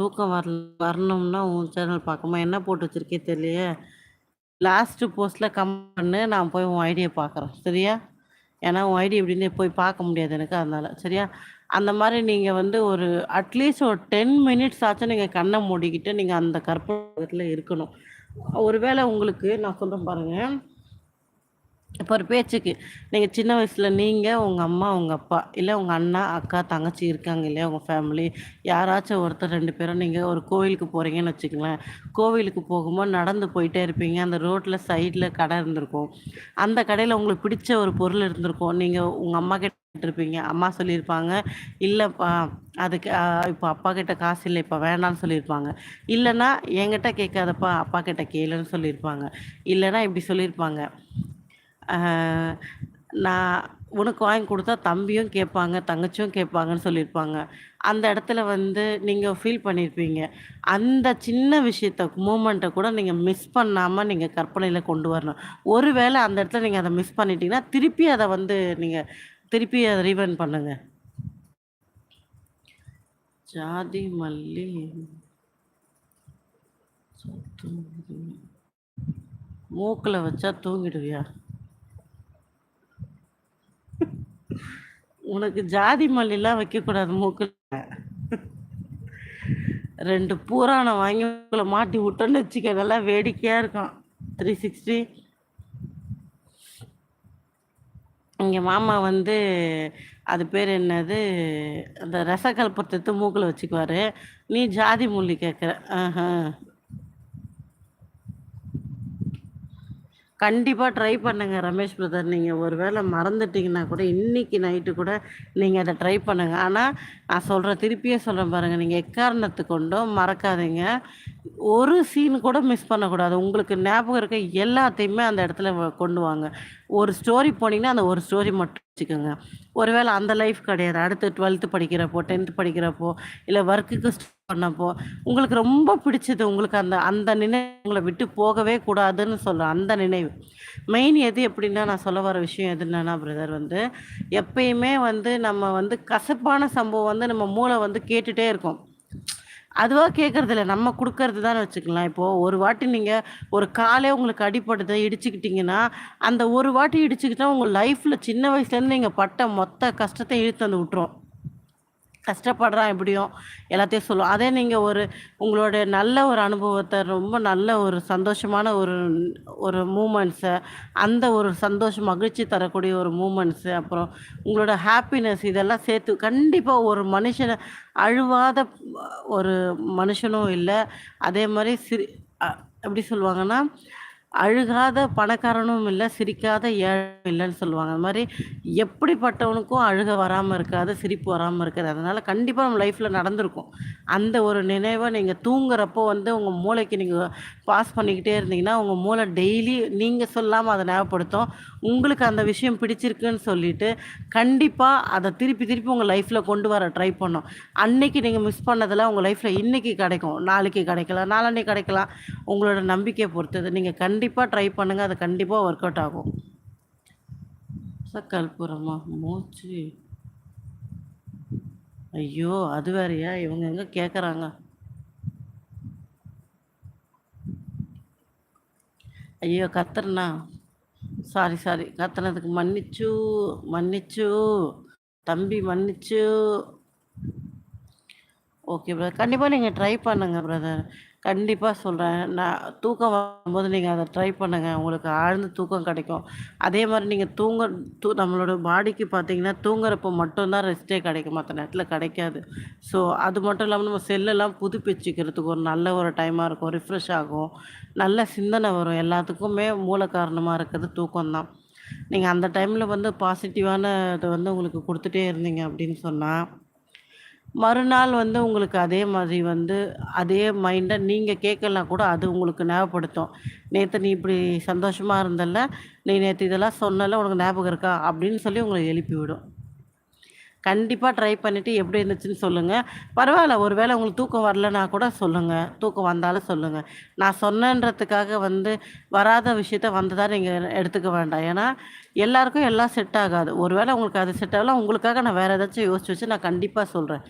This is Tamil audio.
தூக்கம் வரல வரணும்னா உன் சேனல் பார்க்குமா என்ன போட்டு வச்சிருக்கே தெரியலையே. லாஸ்ட்டு போஸ்ட்டில் கம் பண்ணு நான் போய் உன் ஐடியை பார்க்குறேன். சரியா? ஏன்னா உன் ஐடி எப்படின்னு போய் பார்க்க முடியாது எனக்கு அதனால். சரியா? அந்த மாதிரி நீங்கள் வந்து ஒரு அட்லீஸ்ட் ஒரு டென் மினிட்ஸ் ஆச்சும் நீங்கள் கண்ணை மூடிக்கிட்டு நீங்கள் அந்த கற்பகத்தில் இருக்கணும். ஒருவேளை உங்களுக்கு நான் சொல்கிறேன் பாருங்கள் இப்போ ஒரு பேச்சுக்கு நீங்கள் சின்ன வயசில் நீங்கள் உங்கள் அம்மா உங்கள் அப்பா இல்லை உங்கள் அண்ணா அக்கா தங்கச்சி இருக்காங்க இல்லையா உங்கள் ஃபேமிலி யாராச்சும் ஒருத்தர் ரெண்டு பேரும் நீங்கள் ஒரு கோவிலுக்கு போகிறீங்கன்னு வச்சுக்கங்களேன். கோவிலுக்கு போகும்போது நடந்து போயிட்டே இருப்பீங்க. அந்த ரோட்டில் சைடில் கடை இருந்திருக்கும். அந்த கடையில் உங்களுக்கு பிடிச்ச ஒரு பொருள் இருந்திருக்கும். நீங்கள் உங்கள் அம்மா கிட்ட கேட்டிருப்பீங்க. அம்மா சொல்லியிருப்பாங்க. இல்லைப்பா அதுக்கு இப்போ அப்பா கிட்ட காசு இல்லை இப்போ வேண்டாம்னு சொல்லியிருப்பாங்க. இல்லைன்னா என்கிட்ட கேட்காதப்பா அப்பா கிட்ட கேளுன்னு சொல்லியிருப்பாங்க. இல்லைன்னா இப்படி சொல்லியிருப்பாங்க. நான் உனக்கு வாங்கி கொடுத்தா தம்பியும் கேட்பாங்க தங்கச்சியும் கேட்பாங்கன்னு சொல்லியிருப்பாங்க. அந்த இடத்துல வந்து நீங்கள் ஃபீல் பண்ணியிருப்பீங்க அந்த சின்ன விஷயத்த மூமெண்ட்டை கூட நீங்கள் மிஸ் பண்ணாமல் நீங்கள் கற்பனையில் கொண்டு வரணும். ஒருவேளை அந்த இடத்துல நீங்கள் அதை மிஸ் பண்ணிட்டீங்கன்னா திருப்பி அதை வந்து நீங்கள் திருப்பி அதை ரீவன் பண்ணுங்கள் ஜாதி மல்லி. மூக்கில் வச்சா தூங்கிடுவியா? உனக்கு ஜாதி மல்லிலாம் வைக்கக்கூடாது மூக்கில். ரெண்டு பூரானை வாங்கி உங்களை மாட்டி விட்டோன்னு வச்சுக்க நல்லா வேடிக்கையாக இருக்கும். த்ரீ சிக்ஸ்டி இங்கே மாமா வந்து அது பேர் என்னது? அந்த ரசக்கல்பத்தை மூக்கில் வச்சுக்குவார். நீ ஜாதி முள்ளி கேட்குற. ஆஹா. கண்டிப்பாக ட்ரை பண்ணுங்க ரமேஷ் பிரதர் நீங்கள் ஒரு வேளை மறந்துட்டிங்கன்னா கூட இன்றைக்கி நைட்டு கூட நீங்கள் அதை ட்ரை பண்ணுங்கள் ஆனால் நான் சொல்கிறேன் திருப்பியே சொல்கிறேன் பாருங்கள் நீங்கள் எக்காரணத்து கொண்டும் மறக்காதீங்க. ஒரு சீன் கூட மிஸ் பண்ணக்கூடாது. உங்களுக்கு ஞாபகம் இருக்க எல்லாத்தையுமே அந்த இடத்துல கொண்டு வாங்க. ஒரு ஸ்டோரி போனீங்கன்னா அந்த ஒரு ஸ்டோரி மட்டும் வச்சுக்கோங்க. ஒருவேளை அந்த லைஃப் கிடையாது. அடுத்து டுவெல்த்து படிக்கிறப்போ டென்த்து படிக்கிறப்போ இல்லை ஒர்க்குக்கு பண்ணப்போ உங்களுக்கு ரொம்ப பிடிச்சது உங்களுக்கு அந்த அந்த நினைவு உங்களை விட்டு போகவே கூடாதுன்னு சொல்கிறேன் அந்த நினைவு. மெயின் எது எப்படின்னா நான் சொல்ல வர விஷயம் எதுன்னா பிரதர் வந்து எப்பயுமே வந்து நம்ம வந்து கசப்பான சம்பவம் வந்து நம்ம மூளை வந்து கேட்டுகிட்டே இருக்கோம். அதுவாக கேட்கறது இல்லை. நம்ம கொடுக்கறது தான் வச்சுக்கலாம். இப்போது ஒரு வாட்டி நீங்கள் ஒரு காலே உங்களுக்கு அடிப்படுது இடிச்சுக்கிட்டிங்கன்னா அந்த ஒரு வாட்டி இடிச்சுக்கிட்டா உங்கள் லைஃப்பில் சின்ன வயசுலேருந்து நீங்கள் பட்ட மொத்த கஷ்டத்தை இழுத்து வந்து விட்டுரும். கஷ்டப்படுறான் எப்படியும் எல்லாத்தையும் சொல்லுவோம் அதே நீங்கள் ஒரு உங்களோட நல்ல ஒரு அனுபவத்தை ரொம்ப நல்ல ஒரு சந்தோஷமான ஒரு ஒரு மூமெண்ட்ஸை அந்த ஒரு சந்தோஷம் மகிழ்ச்சி தரக்கூடிய ஒரு மூமெண்ட்ஸு அப்புறம் உங்களோட ஹாப்பினஸ் இதெல்லாம் சேர்த்து கண்டிப்பாக ஒரு மனுஷனை அழுவாத ஒரு மனுஷனும் இல்லை. அதே மாதிரி சிரி எப்படி சொல்லுவாங்கன்னா அழுகாத பணக்காரனும் இல்லை சிரிக்காத ஏழை இல்லைன்னு சொல்லுவாங்க. அது மாதிரி எப்படிப்பட்டவனுக்கும் அழுக வராமல் இருக்காது சிரிப்பு வராமல் இருக்காது. அதனால் கண்டிப்பாக நம்ம லைஃப்பில் நடந்திருக்கும். அந்த ஒரு நினைவை நீங்கள் தூங்குறப்போ வந்து உங்கள் மூளைக்கு நீங்கள் பாஸ் பண்ணிக்கிட்டே இருந்தீங்கன்னா உங்கள் மூளை டெய்லி நீங்கள் சொல்லாமல் அதை ஞாபகப்படுத்தும். உங்களுக்கு அந்த விஷயம் பிடிச்சிருக்குன்னு சொல்லிட்டு கண்டிப்பாக அதை திருப்பி திருப்பி உங்கள் லைஃப்பில் கொண்டு வர ட்ரை பண்ணும். அன்னைக்கு நீங்கள் மிஸ் பண்ணதில் உங்கள் லைஃப்பில் இன்றைக்கி கிடைக்கும். நாளைக்கு கிடைக்கலாம். நாளன்னைக்கு கிடைக்கலாம். உங்களோட நம்பிக்கையை பொறுத்தது. நீங்கள் கண்டிப்பாக ட்ரை பண்ணுங்கள் அது கண்டிப்பாக ஒர்க் அவுட் ஆகும். கற்பூரமா மூச்சு. ஐயோ அது வேறையா? இவங்க எங்கே கேட்குறாங்க ஐயோ கத்துறனா? சாரி சாரி கத்துனதுக்கு மன்னிச்சு மன்னிச்சு. தம்பி மன்னிச்சு. ஓகே பிரதர் கண்டிப்பாக நீங்கள் ட்ரை பண்ணுங்கள் பிரதர் கண்டிப்பாக சொல்கிறேன் நான் தூக்கம் வரும்போது நீங்கள் அதை ட்ரை பண்ணுங்கள் உங்களுக்கு ஆழ்ந்த தூக்கம் கிடைக்கும். அதே மாதிரி நீங்கள் தூங்க தூ நம்மளோட பாடிக்கு பார்த்தீங்கன்னா தூங்குறப்போ மட்டும்தான் ரெஸ்ட்டே கிடைக்கும். மற்ற நேரத்தில் கிடைக்காது. ஸோ அது மட்டும் இல்லாமல் நம்ம செல்லெல்லாம் புதுப்பிச்சுக்கிறதுக்கு ஒரு நல்ல ஒரு டைமாக இருக்கும். ரிஃப்ரெஷ் ஆகும். நல்ல சிந்தனை வரும். எல்லாத்துக்குமே மூல காரணமாக இருக்கிறது தூக்கம் தான் நீங்கள் அந்த டைமில் வந்து பாசிட்டிவான இதை வந்து உங்களுக்கு கொடுத்துட்டே இருந்தீங்க அப்படின்னு சொன்னால் மறுநாள் வந்து உங்களுக்கு அதே மாதிரி வந்து அதே மைண்டை நீங்கள் கேட்கலாம் கூட அது உங்களுக்கு ஞாபகப்படுத்தும். நேற்று நீ இப்படி சந்தோஷமாக இருந்தல்ல நீ நேற்று இதெல்லாம் சொன்னல உனக்கு ஞாபகம் இருக்கா? அப்படின்னு சொல்லி உங்களை எழுப்பி விடும். கண்டிப்பாக ட்ரை பண்ணிவிட்டு எப்படி இருந்துச்சுன்னு சொல்லுங்கள் பரவாயில்ல ஒரு வேளை உங்களுக்கு தூக்கம் வரலன்னா கூட சொல்லுங்கள் தூக்கம் வந்தாலும் சொல்லுங்கள் நான் சொன்னேன்றதுக்காக வந்து வராத விஷயத்த வந்ததாக நீங்கள் எடுத்துக்க வேண்டாம். ஏன்னா எல்லாருக்கும் எல்லாம் செட் ஆகாது. ஒரு வேளை உங்களுக்கு அது செட் ஆகலாம் உங்களுக்காக நான் வேறு ஏதாச்சும் யோசிச்சு வச்சு நான் கண்டிப்பாக சொல்கிறேன்